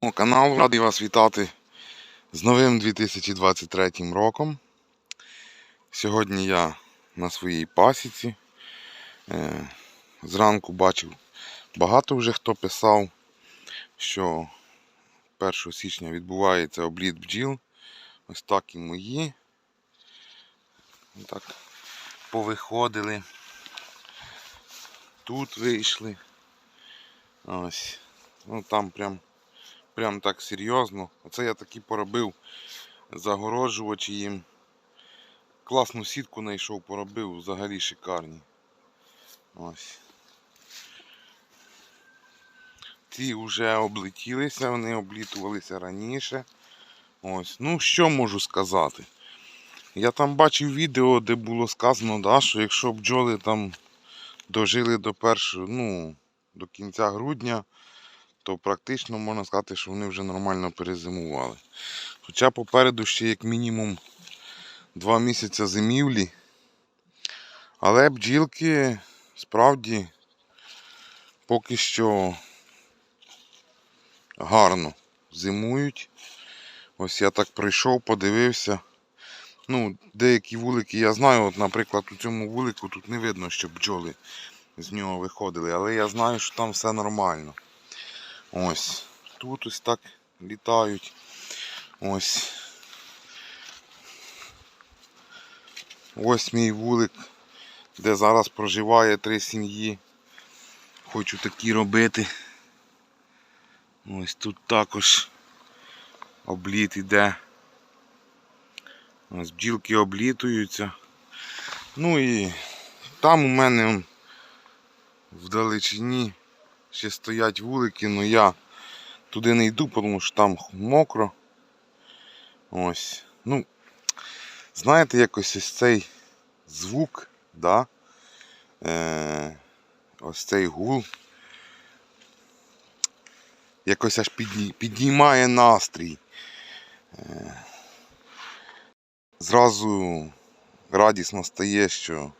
Канал, радий вас вітати з новим 2023 роком. Сьогодні я на своїй пасіці. Е, Зранку бачив, багато вже хто писав, що 1 січня відбувається обліт бджіл. Ось так і мої. Так, повиходили. Тут вийшли. Ось. Ну там прям прям так серйозно. Оце я таки поробив загороджувачі їм. Класну сітку знайшов, поробив, взагалі шикарні. Ось. Ті вже облетілися, вони облітувалися раніше. Ось. Ну, що можу сказати? Я там бачив відео, де було сказано, да, що якщо бджоли там дожили до першого, ну, до кінця грудня, то практично можна сказати, що вони вже нормально перезимували. Хоча попереду ще як мінімум 2 місяці зимівлі. Але бджілки справді поки що гарно зимують. Ось я так прийшов, подивився. Ну, деякі вулики я знаю, от, наприклад, у цьому вулику тут не видно, що бджоли з нього виходили, але я знаю, що там все нормально. Ось. Тут ось так літають. Ось. Ось мій вулик, де зараз проживає три сім'ї. Хочу такі робити. Ось тут також обліт іде. Ось бджілки облітуються. Ну і там у мене он, в далечині ще стоять вулики, але я туди не йду, тому що там мокро. Ось. Ну, знаєте, якось ось цей звук, да? е, ось цей гул. Якось аж піднімає настрій. Е, зразу радісно стає, що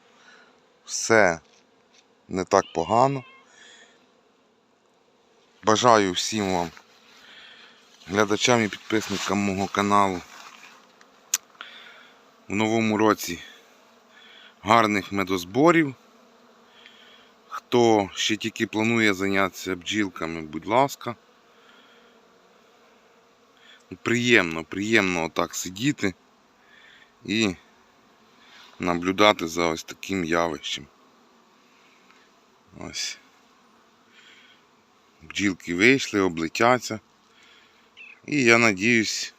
все не так погано. Бажаю всім вам, глядачам і підписникам мого каналу в новому році гарних медозборів. Хто ще тільки планує зайнятися бджілками, будь ласка. Приємно, приємно отак сидіти і наблюдати за ось таким явищем. Ось. Бджілки вийшли, облетяться. І я надіюсь,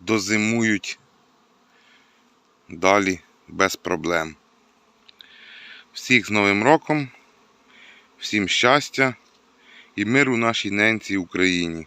дозимують далі без проблем. Всіх з Новим роком, всім щастя і миру нашій ненці Україні.